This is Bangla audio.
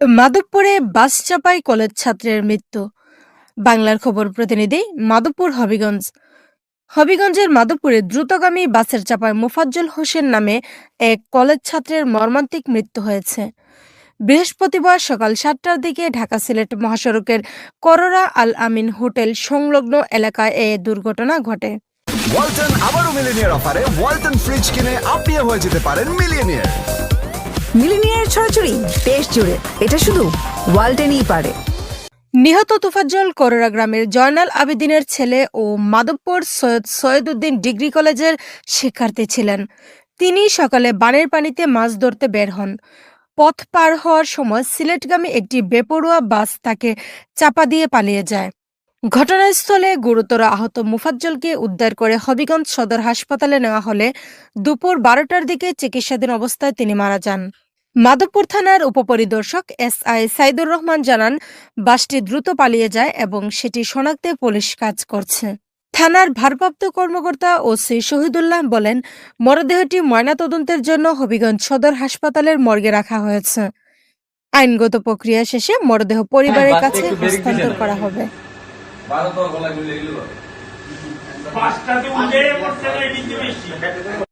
মাধবপুরে বাস চাপায় কলেজ ছাত্রের মৃত্যু। বাংলার খবর প্রতিনিধি মাধবপুর হবিগঞ্জ। হবিগঞ্জের মাধবপুরে দ্রুতগামী বাসের চাপায় মোফাজ্জল হোসেন নামে এক কলেজ ছাত্রের মর্মান্তিক মৃত্যু হয়েছে। বৃহস্পতিবার সকাল সাতটার দিকে ঢাকা সিলেট মহাসড়কের কররা আল আমিন হোটেল সংলগ্ন এলাকায় এ দুর্ঘটনা ঘটে। ওয়ালটন আবারও মিলিনিয়ার অফারে ওয়ালটন ফ্রিজ কিনে আপনিও হয়ে যেতে পারেন মিলিয়নিয়ার। মিলিনিয়ার ছড়াছড়ি দেশ জুড়ে। এটা শুধু ওয়ালটেনই পারে। নিহত তোফাজ্জল করোরা গ্রামের জয়নাল আবেদিনের ছেলে ও মাধবপুর সৈয়দ সৈয়দউদ্দিন ডিগ্রি কলেজের শিক্ষার্থী ছিলেন। তিনি সকালে বানের পানিতে মাছ ধরতে বের হন। পথ পার হওয়ার সময় সিলেটগামী একটি বেপরোয়া বাস তাকে চাপা দিয়ে পালিয়ে যায়। ঘটনাস্থলে গুরুতর আহত মুফাজ্জলকে উদ্ধার করে হবিগঞ্জ সদর হাসপাতালে নেওয়া হলে দুপুর বারোটার দিকে চিকিৎসাধীন অবস্থায় তিনি মারা যান। মাধবপুর থানার উপপরিদর্শক এস আই সাইদুর রহমান জানান বাসটি দ্রুত পালিয়ে যায় এবং সেটি শনাক্তে পুলিশ কাজ করছে। থানার ভারপ্রাপ্ত কর্মকর্তা ওসি শহীদুল্লাহ বলেন মরদেহটি ময়নাতদন্তের জন্য হবিগঞ্জ সদর হাসপাতালের মর্গে রাখা হয়েছে। আইনগত প্রক্রিয়া শেষে মরদেহ পরিবারের কাছে হস্তান্তর করা হবে।